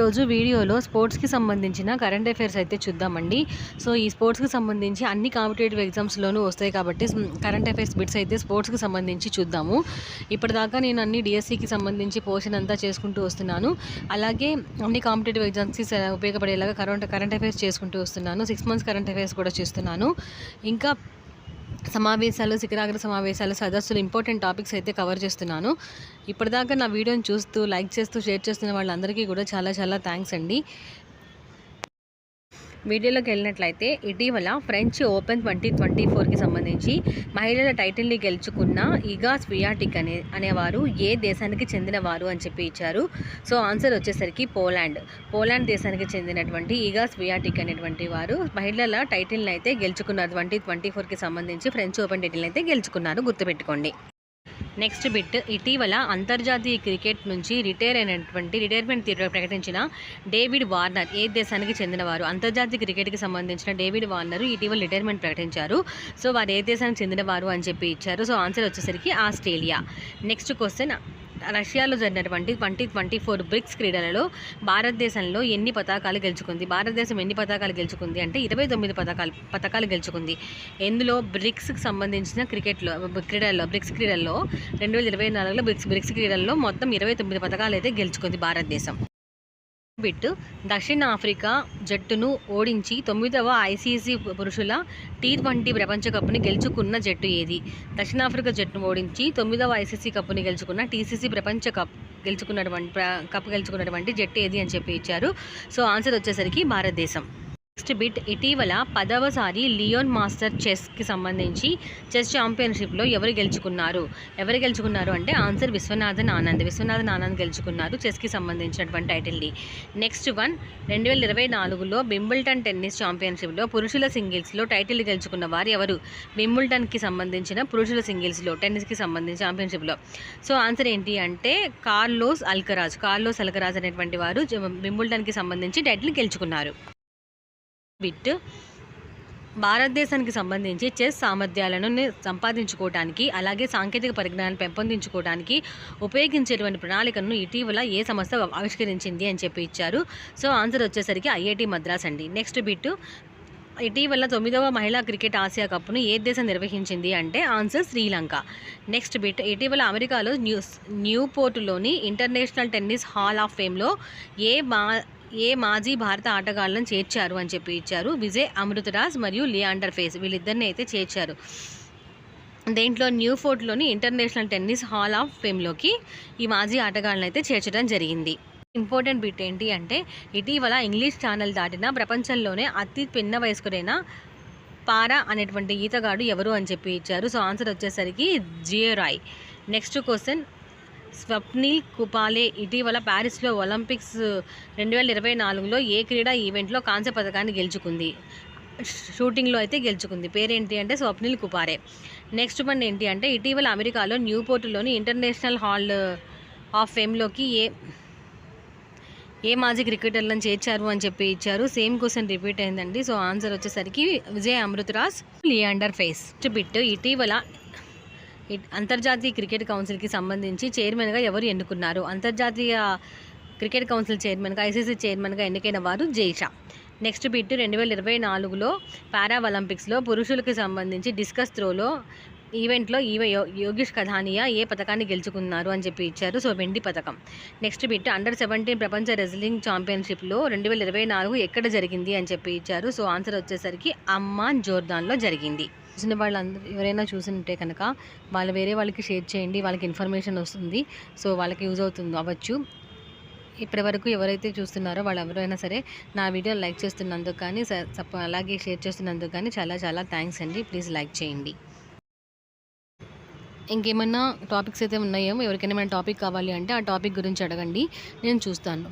రోజు వీడియోలో స్పోర్ట్స్కి సంబంధించిన కరెంట్ అఫైర్స్ అయితే చూద్దామండి. సో ఈ స్పోర్ట్స్కి సంబంధించి అన్ని కాంపిటేటివ్ ఎగ్జామ్స్లోనూ వస్తాయి కాబట్టి కరెంట్ అఫైర్స్ బిట్స్ అయితే స్పోర్ట్స్కి సంబంధించి చూద్దాము. ఇప్పటిదాకా నేను అన్ని డిఎస్సికి సంబంధించి పోర్షన్ అంతా చేసుకుంటూ వస్తున్నాను. అలాగే అన్ని కాంపిటేటివ్ ఎగ్జామ్స్కి ఉపయోగపడేలాగా కరెంట్ కరెంట్ అఫైర్స్ చేసుకుంటూ వస్తున్నాను. సిక్స్ మంత్స్ కరెంట్ అఫైర్స్ కూడా చేస్తున్నాను. ఇంకా సమావేశాలు శిఖరాగ్ర సమావేశాలు సదస్సులు ఇంపార్టెంట్ టాపిక్స్ అయితే కవర్ చేస్తున్నాను. ఇప్పటిదాకా నా వీడియోని చూస్తూ లైక్ చేస్తూ షేర్ చేస్తున్న వాళ్ళందరికీ కూడా చాలా చాలా థ్యాంక్స్ అండి. మీడియాలోకి వెళ్ళినట్లయితే ఇటీవల ఫ్రెంచ్ ఓపెన్ ట్వంటీ ట్వంటీ ఫోర్కి సంబంధించి మహిళల టైటిల్ని గెలుచుకున్న ఇగా స్వియాటిక్ అనే అనేవారు ఏ దేశానికి చెందినవారు అని చెప్పి ఇచ్చారు. సో ఆన్సర్ వచ్చేసరికి పోలాండ్ పోలాండ్ దేశానికి చెందినటువంటి ఇగా స్వియాటిక్ అనేటువంటి వారు మహిళల టైటిల్ని అయితే గెలుచుకున్నారు. ట్వంటీ ట్వంటీ ఫోర్కి సంబంధించి ఫ్రెంచ్ ఓపెన్ టైటిల్ని అయితే గెలుచుకున్నారు. గుర్తుపెట్టుకోండి. నెక్స్ట్ బిట్ ఇటీవల అంతర్జాతీయ క్రికెట్ నుంచి రిటైర్ అయినటువంటి రిటైర్మెంట్ తీరు ప్రకటించిన డేవిడ్ వార్నర్ ఏ దేశానికి చెందినవారు? అంతర్జాతీయ క్రికెట్కి సంబంధించిన డేవిడ్ వార్నర్ ఇటీవల రిటైర్మెంట్ ప్రకటించారు. సో వారు ఏ దేశానికి చెందినవారు అని చెప్పి ఇచ్చారు. సో ఆన్సర్ వచ్చేసరికి ఆస్ట్రేలియా. నెక్స్ట్ క్వశ్చన్ రష్యాలో జరిగినటువంటి ట్వంటీ ట్వంటీ ఫోర్ బ్రిక్స్ క్రీడలలో భారతదేశంలో ఎన్ని పథకాలు గెలుచుకుంది? భారతదేశం ఎన్ని పథకాలు గెలుచుకుంది అంటే ఇరవై తొమ్మిది పథకాలు పథకాలు గెలుచుకుంది. ఇందులో బ్రిక్స్కి సంబంధించిన క్రికెట్లో క్రీడల్లో బ్రిక్స్ క్రీడల్లో రెండు వేల ఇరవై నాలుగులో బ్రిక్స్ బ్రిక్స్ క్రీడల్లో మొత్తం ఇరవై తొమ్మిది పథకాలు అయితే గెలుచుకుంది భారతదేశం. బిట్ దక్షిణాఫ్రికా జట్టును ఓడించి తొమ్మిదవ ఐసీసీ పురుషుల టీ ట్వంటీ ప్రపంచ కప్ని గెలుచుకున్న జట్టు ఏది? దక్షిణాఫ్రికా జట్టును ఓడించి తొమ్మిదవ ఐసీసీ కప్ను గెలుచుకున్న టీసీసీ ప్రపంచ కప్ గెలుచుకున్నటువంటి కప్ గెలుచుకున్నటువంటి జట్టు ఏది అని చెప్పి ఇచ్చారు. సో ఆన్సర్ వచ్చేసరికి భారతదేశం. నెక్స్ట్ బిట్ ఇటీవల పదవసారి లియోన్ మాస్టర్ చెస్కి సంబంధించి చెస్ ఛాంపియన్షిప్లో ఎవరు గెలుచుకున్నారు? ఎవరు గెలుచుకున్నారు అంటే ఆన్సర్ విశ్వనాథన్ ఆనంద్. విశ్వనాథన్ ఆనంద్ గెలుచుకున్నారు చెస్కి సంబంధించినటువంటి టైటిల్ని నెక్స్ట్ వన్ రెండు వేల ఇరవై నాలుగులో బింబుల్టన్ టెన్నిస్ ఛాంపియన్షిప్లో పురుషుల సింగిల్స్లో టైటిల్ గెలుచుకున్న వారు ఎవరు? బింబుల్టన్కి సంబంధించిన పురుషుల సింగిల్స్లో టెన్నిస్కి సంబంధించి ఛాంపియన్షిప్లో సో ఆన్సర్ ఏంటి అంటే కార్లోస్ అల్కరాజ్. కార్లోస్ అల్కరాజ్ అనేటువంటి వారు బింబుల్టన్కి సంబంధించి టైటిల్ గెలుచుకున్నారు. బిట్ భారతదేశానికి సంబంధించి చెస్ సామర్థ్యాలను సంపాదించుకోవడానికి అలాగే సాంకేతిక పరిజ్ఞానాన్ని పెంపొందించుకోవడానికి ఉపయోగించేటువంటి ప్రణాళికను ఇటీవల ఏ సంస్థ ఆవిష్కరించింది అని చెప్పి ఇచ్చారు. సో ఆన్సర్ వచ్చేసరికి ఐఐటి మద్రాస్ అండి. Next bit. ఇటీవల తొమ్మిదవ మహిళా క్రికెట్ ఆసియా కప్ను ఏ దేశం నిర్వహించింది అంటే ఆన్సర్ శ్రీలంక. Next bit. ఇటీవల అమెరికాలో న్యూస్ న్యూపోర్టులోని ఇంటర్నేషనల్ టెన్నిస్ హాల్ ఆఫ్ ఫేమ్లో ఏ మా ఏ మాజీ భారత ఆటగాళ్ళను చేర్చారు అని చెప్పి ఇచ్చారు. విజయ్ అమృతరాజ్ మరియు లియాండర్ ఫేస్ వీళ్ళిద్దరిని అయితే చేర్చారు. దేంట్లో న్యూ ఫోర్ట్లోని ఇంటర్నేషనల్ టెన్నిస్ హాల్ ఆఫ్ ఫేమ్లోకి ఈ మాజీ ఆటగాళ్ళని అయితే చేర్చడం జరిగింది. ఇంపార్టెంట్ బిట్ ఏంటి అంటే ఇటీవల ఇంగ్లీష్ ఛానల్ దాటిన ప్రపంచంలోనే అతి పిన్న వయస్కుడైన పారా అనేటువంటి ఈతగాడు ఎవరు అని చెప్పి ఇచ్చారు. సో ఆన్సర్ వచ్చేసరికి జియో రాయ్. నెక్స్ట్ క్వశ్చన్ స్వప్నిల్ కుపాలే ఇటీవల ప్యారిస్లో ఒలింపిక్స్ రెండు వేల ఇరవై నాలుగులో ఏ క్రీడా ఈవెంట్లో కాంస్య పథకాన్ని గెలుచుకుంది? షూటింగ్లో అయితే గెలుచుకుంది. పేరేంటి అంటే స్వప్నిల్ కుపారే. నెక్స్ట్ వన్ ఏంటి అంటే ఇటీవల అమెరికాలో న్యూపోర్టులోని ఇంటర్నేషనల్ హాల్ ఆఫ్ ఫేమ్లోకి ఏ ఏ మాజీ క్రికెటర్లను చేర్చారు అని చెప్పి ఇచ్చారు. సేమ్ క్వశ్చన్ రిపీట్ అయిందండి. సో ఆన్సర్ వచ్చేసరికి విజయ్ అమృతరాజ్ లియాండర్ ఫేస్. బిట్ ఇటీవల అంతర్జాతీయ క్రికెట్ కౌన్సిల్కి సంబంధించి చైర్మన్గా ఎవరు ఎన్నుకున్నారు? అంతర్జాతీయ క్రికెట్ కౌన్సిల్ చైర్మన్గా ఐసీసీ చైర్మన్గా ఎన్నికైన వారు జైషా. నెక్స్ట్ బిట్ రెండు వేల ఇరవై నాలుగులో పారా ఒలింపిక్స్లో పురుషులకు సంబంధించి డిస్కస్ త్రోలో ఈవెంట్లో ఈవె యో- యోగేష్ కథానియా ఏ పథకాన్ని గెలుచుకున్నారు అని చెప్పి ఇచ్చారు సో వెండి పథకం నెక్స్ట్ బిట్ అండర్ సెవెంటీన్ ప్రపంచ రెజ్లింగ్ ఛాంపియన్షిప్లో రెండు వేల ఇరవై నాలుగు ఎక్కడ జరిగింది అని చెప్పి ఇచ్చారు. సో ఆన్సర్ వచ్చేసరికి అమ్మాన్ జోర్దాన్లో జరిగింది. చూసిన వాళ్ళందరూ ఎవరైనా చూసింటే కనుక వాళ్ళు వేరే వాళ్ళకి షేర్ చేయండి వాళ్ళకి ఇన్ఫర్మేషన్ వస్తుంది సో వాళ్ళకి యూజ్ అవుతుంది అవ్వచ్చు. ఇప్పటి వరకు ఎవరైతే చూస్తున్నారో వాళ్ళు ఎవరైనా సరే నా వీడియో లైక్ చేస్తున్నందుకు కానీ అలాగే షేర్ చేస్తున్నందుకు కానీ చాలా చాలా థ్యాంక్స్ అండి. ప్లీజ్ లైక్ చేయండి. ఇంకేమన్నా టాపిక్స్ అయితే ఉన్నాయో ఎవరికైనా ఏమైనా టాపిక్ కావాలి అంటే ఆ టాపిక్ గురించి అడగండి. నేను చూస్తాను.